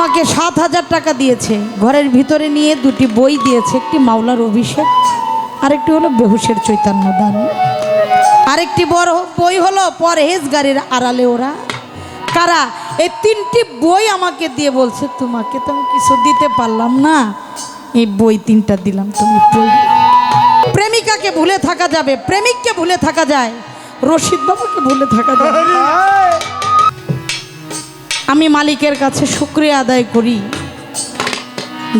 আমাকে সাত হাজার টাকা দিয়েছে। ঘরের ভিতরে নিয়ে দুটি বই দিয়েছে, একটি মাওলার অভিষেক, আরেকটি হলো বেহুশের চৈতন্য দান আরেকটি বড় বই হলো পরহেজ গাড়ির আড়ালে ওরা। কারা? এই তিনটি বই আমাকে দিয়ে বলছে, তোমাকে তো আমি কিছু দিতে পারলাম না। এই বই তিনটা দিলাম, তুমি প্রেমিকাকে ভুলে থাকা যাবে, প্রেমিককে ভুলে থাকা যায়। রশিদ বাবাকে ভুলে থাকা যায় আমি মালিকের কাছে শুক্রিয়া আদায় করি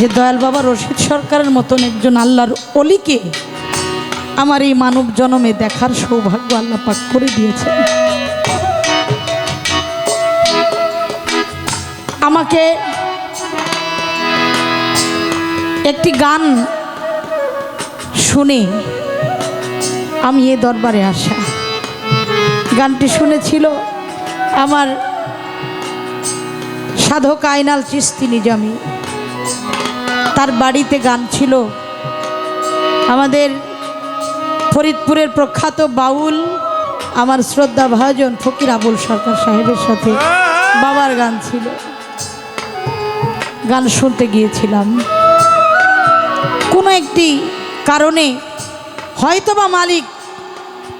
যে দয়াল বাবা রশিদ সরকারের মতন একজন আল্লাহর অলিকে আমার এই মানব জনমে দেখার সৌভাগ্য আল্লাহ পাক করে দিয়েছেন। আমাকে একটি গান শুনে আমি এ দরবারে আসা। গানটি শুনেছিল আমার সাধক আইনাল চিস্তি নিজামি তার বাড়িতে গান ছিল। আমাদের ফরিদপুরের প্রখ্যাত বাউল, আমার শ্রদ্ধা ভাজন ফকির আবুল সরকার সাহেবের সাথে বাবার গান ছিল। গান শুনতে গিয়েছিলাম। কোনো একটি কারণে হয়তোবা মালিক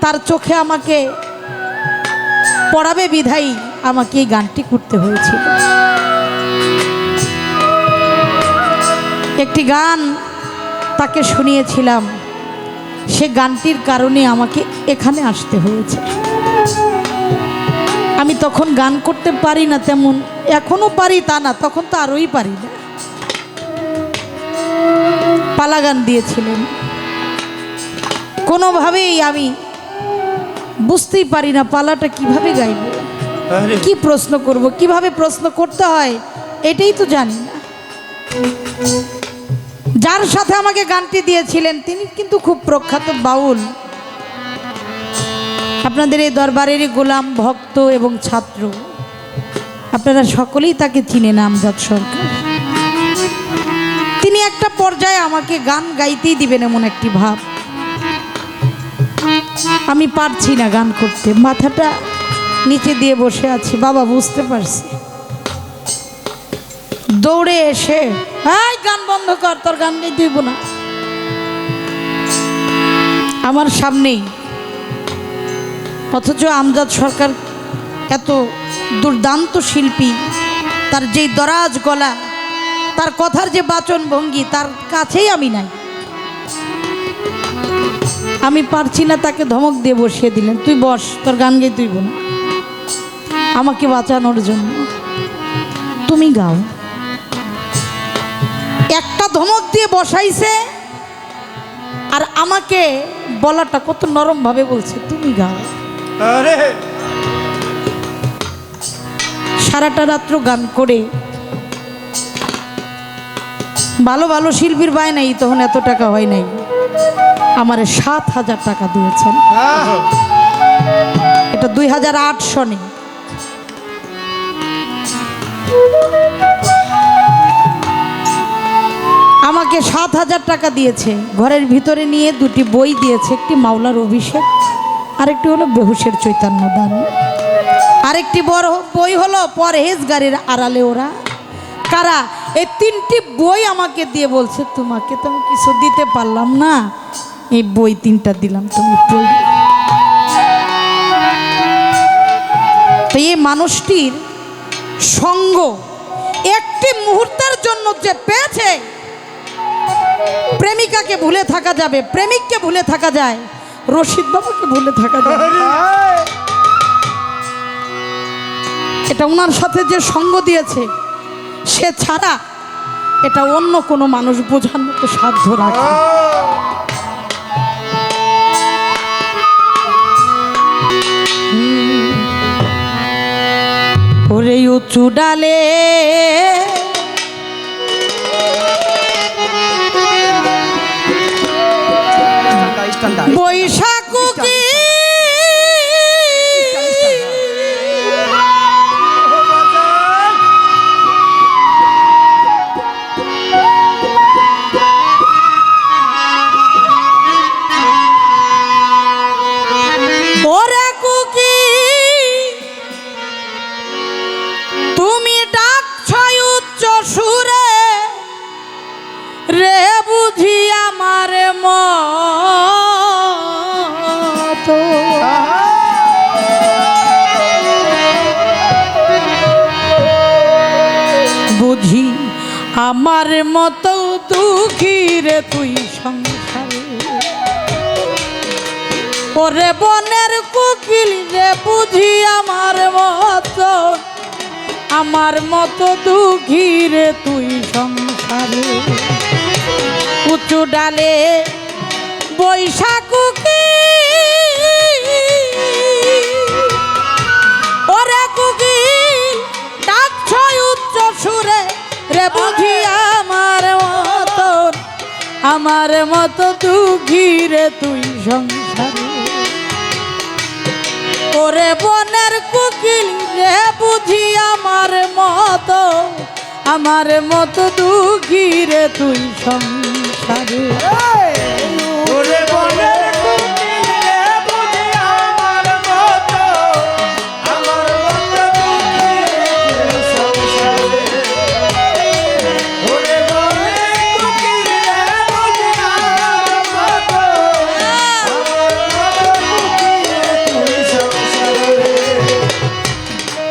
তার চোখে আমাকে পড়াবে বিধাই আমাকে এই গানটি করতে হয়েছিল। একটি গান তাকে শুনিয়েছিলাম। সে গানটির কারণে আমাকে এখানে আসতে হয়েছে। আমি তখন গান করতে পারি না তেমন এখনও পারি তা না তখন তো আরোই পারি না। পালা গান দিয়েছিলেন। কোনোভাবেই আমি বুঝতেই পারি না পালাটা কীভাবে গাইব আরে। কি প্রশ্ন করব কীভাবে প্রশ্ন করতে হয় এটাই তো জানি না। যার সাথে আমাকে গানটি দিয়েছিলেন, তিনি কিন্তু খুব প্রখ্যাত বাউল। আপনাদের এই দরবারেরই গোলাম ভক্ত এবং ছাত্র। আপনারা সকলেই তাকে চিনেন, আমজাদ সরকার। তিনি একটা পর্যায়ে আমাকে গান গাইতেই দিবেন এমন একটি ভাব। আমি পারছি না গান করতে। মাথাটা নিচে দিয়ে বসে আছি। বাবা, বুঝতে পারছি। দৌড়ে এসে হ্যাঁ গান বন্ধ কর, তোর গান গাই দিব না। আমার সামনেই, অথচ আমজাদ সরকার এত দুর্দান্ত শিল্পী, তার যেই দরাজ গলা, তার কথার যে বাচন ভঙ্গি, তার কাছেই আমি নাই। আমি পারছি না তাকে ধমক দিয়ে বসিয়ে দিলেন তুই বস, তোর গান গেয়ে তুই না আমাকে বাঁচানোর জন্য। তুমি গাও। ধমক দিয়ে বসাইছে। আর আমাকে বলাটা কত নরম ভাবে বলছে তুমি গাও। আরে। সারাটা রাত্র গান করে। ভালো ভালো শিল্পীর বায় নাই তখন এত টাকা হয় নাই। আমার সাত হাজার টাকা দিয়েছেন। এটা দুই হাজার আট সনে সাত হাজার টাকা দিয়েছে। ঘরের ভিতরে নিয়ে দুটি বই দিয়েছে, একটি মাওলার অভিষেক, আরেকটি হলো বেহুশের চৈতন্য দান। আরেকটি বড় বই হলো পরহেজ গাড়ির আড়ালে ওরা। কারা? এই তিনটি বই আমাকে দিয়ে বলছে, তোমাকে তো আমি কিছু দিতে পারলাম না। এই বই তিনটা দিলাম, তুমি পড়ি। তো এই মানুষটির সঙ্গ একটি মুহূর্তের জন্য যে পেয়েছে প্রেমিকাকে ভুলে থাকা যাবে প্রেমিককে ভুলে থাকা যায় রশিদ বাবুকে ভুলে থাকা যায়। এটা ওনার সাথে যে সঙ্গ দিয়েছে সে ছাড়া এটা অন্য কোনো মানুষ বোঝার মতো সাধ্য রাখে ওরে উঁচু ডালে বৈশাখু আমার মতো দুঃখী রে তুই সংসারে। ওরে বনের কুকিল রে বুঝি আমার মতো আমার মতো দুঃখী রে তুই সংসারে। উঁচু ডালে বৈশাখুকি রে বুঝি আমার মতন, আমার মতো দুঃখী রে তুই সংসার। ওরে বনের কুকিল রে বুঝি আমার মতো আমার মতো দুঃখী রে তুই সংসারে।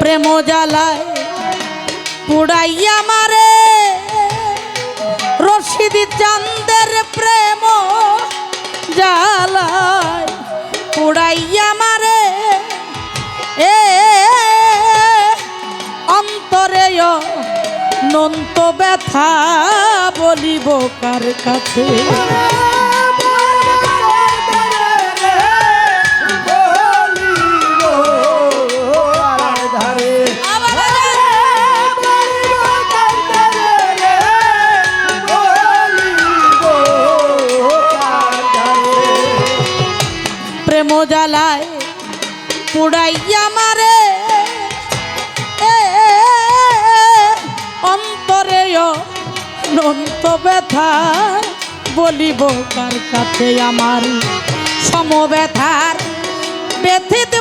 প্রেম জ্বালায় পুড়াইয়া মারে। রশিদি চান্দের প্রেম জ্বালায় পুড়াইয়া মারে। এ অন্তরে নন্ত ব্যথা বলিব কার কাছে? জ্বালায় পুড়াইয়া মারে। অন্তরে অনন্ত ব্যথা বলিব কার কাছে আমার সমব্যথার ব্যথিত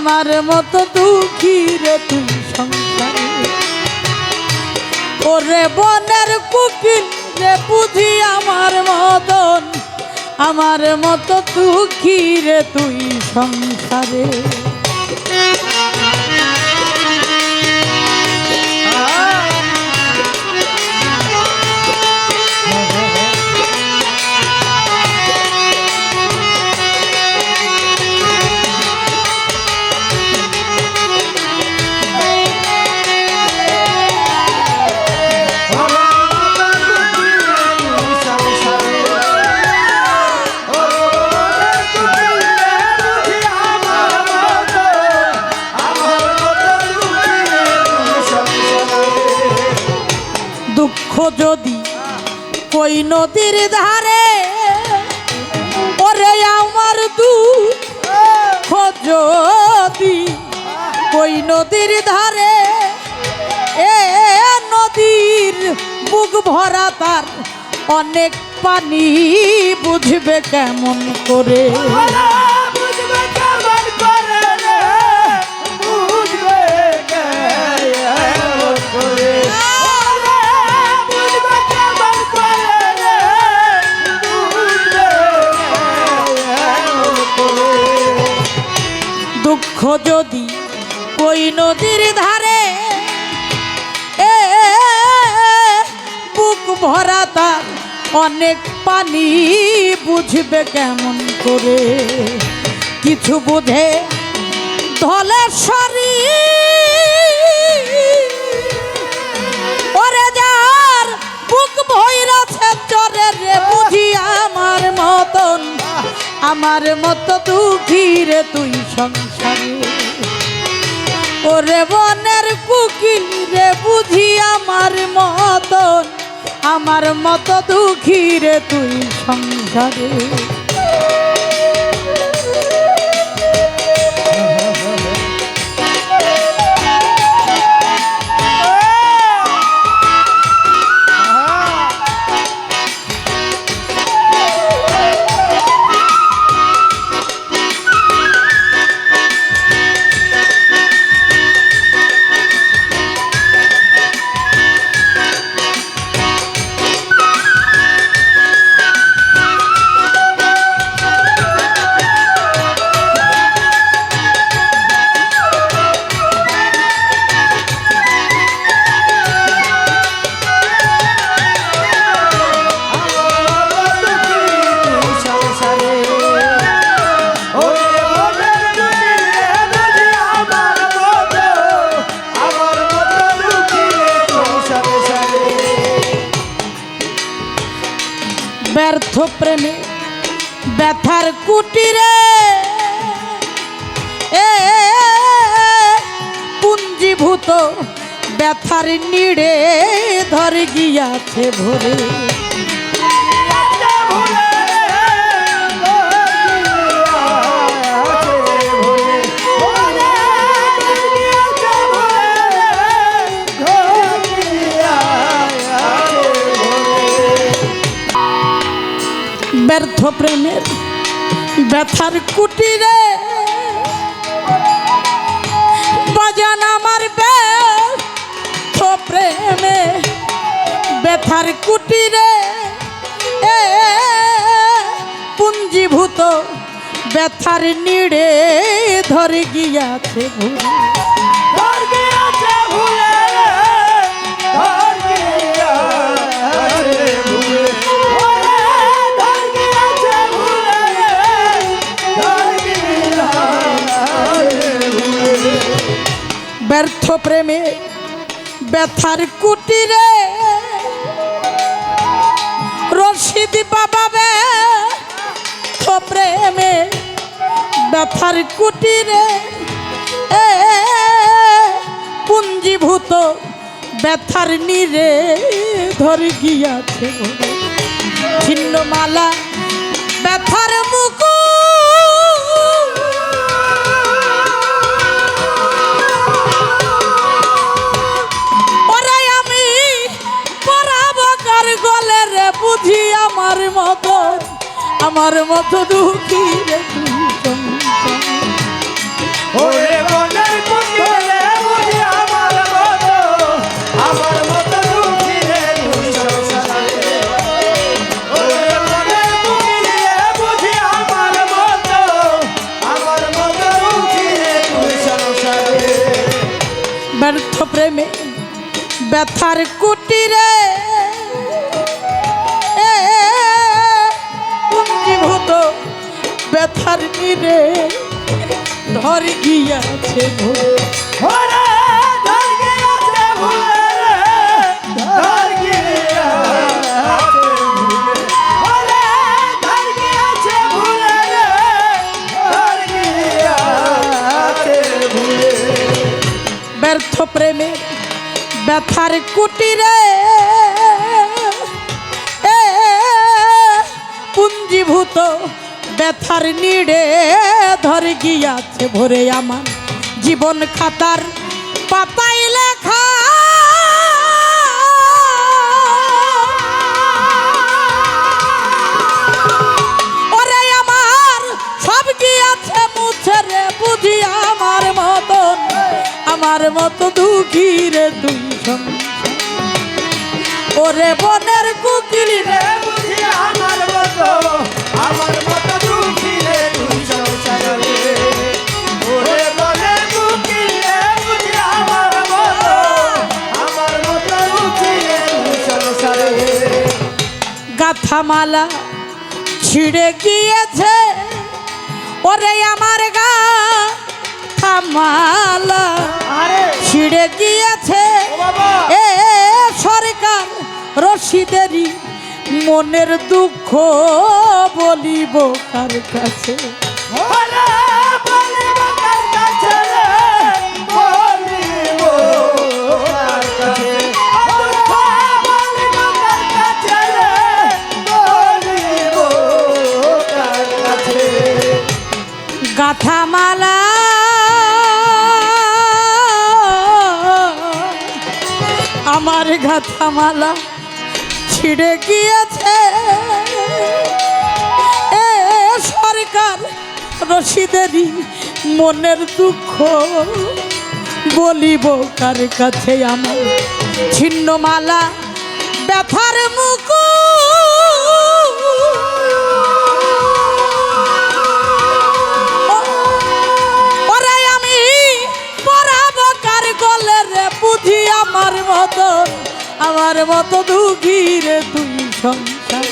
আমার মতো দুঃখী রে তুই সংসারে ওরে বনের কুকিল রে বুঝি আমার মতন আমার মতো দুঃখী রে তুই সংসারে। কই নদীর ধারে। ওরে আমার দু ওই নদীর ধারে। এ নদীর বুক ভরা তার অনেক পানি বুঝবে কেমন করে। নদীর ধারে। এ, বুক ভরা তার অনেক পানি বুঝবে কেমন করে। কিছু বুঝে ধলেশ্বরী ওরে যার বুক ভৈরছে চরে রে, বুঝি আমার মতন, আমার মতো দুঃখী রে তুই সংসারে। ওরে বনের কুকিল রে বুঝি আমার মতন আমার মত দুঃখী রে তুই সংসারে। কুটিরে এ পুঞ্জীভূত ব্যথার নিড়ে ধরে গিয়াছে ভরে। ব্যর্থ প্রেমের ব্যথার কুটিরে। বাজান আমার ব্যর্থ প্রেমে, ব্যথার কুটিরে। এ পুঞ্জীভূত ব্যথার নিড়ে ধরে গিয়াছে ভুলে প্রেমে ব্যথার কুটিরে রশিদ বাবা ব্যর্থ প্রেমে ব্যথার কুটিরে। এ পুঞ্জীভূত ব্যথার নিরে ধরে গিয়াছে ছিন্নমালা ব্যথার মুকু আমার মতো আমার মতো দুঃখী রে তুই সংসার। ওরে বনের কুকিলে বুঝি আমার মতো আমার মতো দুঃখী রে ওরে বনের কুকিলে বুঝি আমার মতো আমার মতো দুঃখী রে তুই সংসারে ব্যর্থ প্রেমে ব্যথার কুটিরে ব্যথার নিরে ধর গিয়াছে ভোর। ব্যর্থ প্রেমে ব্যথার কুটিরে পুঞ্জীভূত ব্যথার নিড়ে ধর গিয়াছে ভরে আমার জীবন খাতার পাতায় লেখা ওরে আমার, সব গিয়াছে মুছে রে, বুঝি আমার মতন, আমার মতো দুঃখী রে সংসার। ওরে বনের কুকিল রে গাথামালা ছিঁড়ে গিয়েছে। ওরে আমার গা থামালা। আরে। ছিঁড়ে গিয়েছে। এ সরকার রশিদেরই মনের দুঃখ বলিব কার কাছে? গাথামালা ছিঁড়ে গিয়েছে। এ সরকার রশিদেরই মনের দুঃখ বলিব কার কাছে আমার ছিন্নমালা ব্যথার মুখ আমি পরাবো কার আমার মতন। আমার মতো দুঃখী রে তুই সংসার।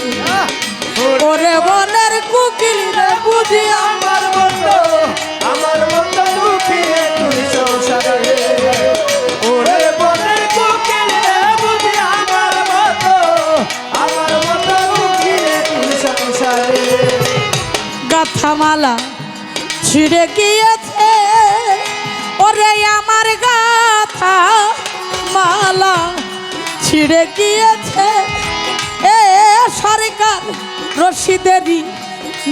ওরে বনের কুকিল রে বুঝি আমার মতো। আমার মতো দুঃখী রে তুই সংসারে। ওরে বনের কোকিল রে বুঝি আমার মতো। আমার মতো দুঃখী রে তুই মালা ছিঁড়ে গিয়েছে। ওরে আমার গাথা মালা। ছিঁড়ে গিয়েছে এ সরকার রশিদেরই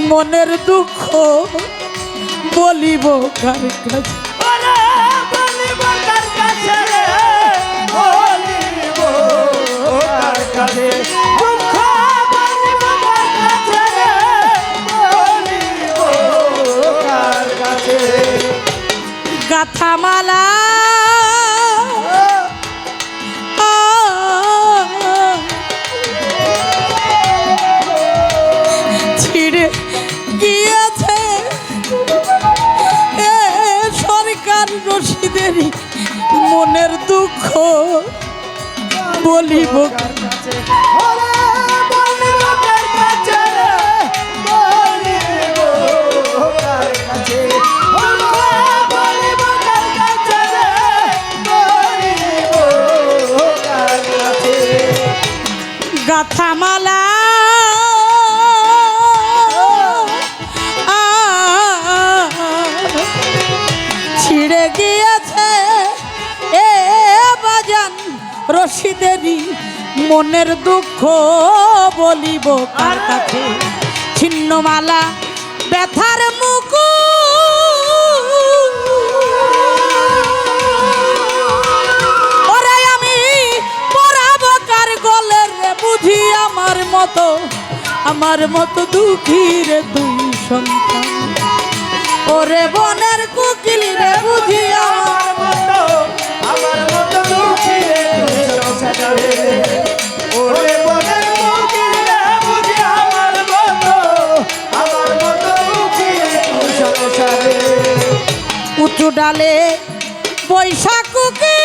মনের দুঃখ বলিব কার কাছে? ওরে রশিদেরই মনের দুঃখ বলিব কার রশিদেরই মনের দুঃখ বলিব কার কাছে? ছিন্নমালা ব্যথার মুখ ওরে আমি পরাবো কার গলের বুঝি আমার মতো আমার মতো দুঃখী রে তুই সন্তান। ওরে বনের কুকিল রে, বুঝি আমার উঁচু ডালে বৈশাখুকি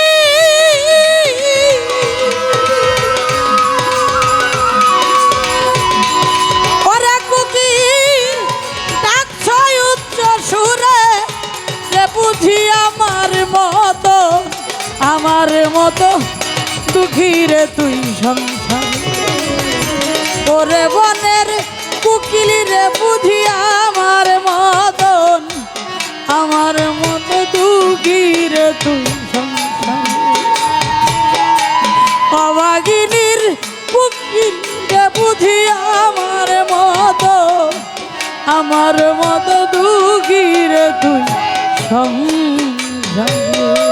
আমার মতো মতো তুই সংসার। ওরে বনের কুকিল রে বুঝি আমার মতন আমার মতো দুঃখী রে তুই সংসার। অবাগিনীর কুকিল রে বুঝি আমার মতো আমার মতো দুঃখী রে তুই সংসার।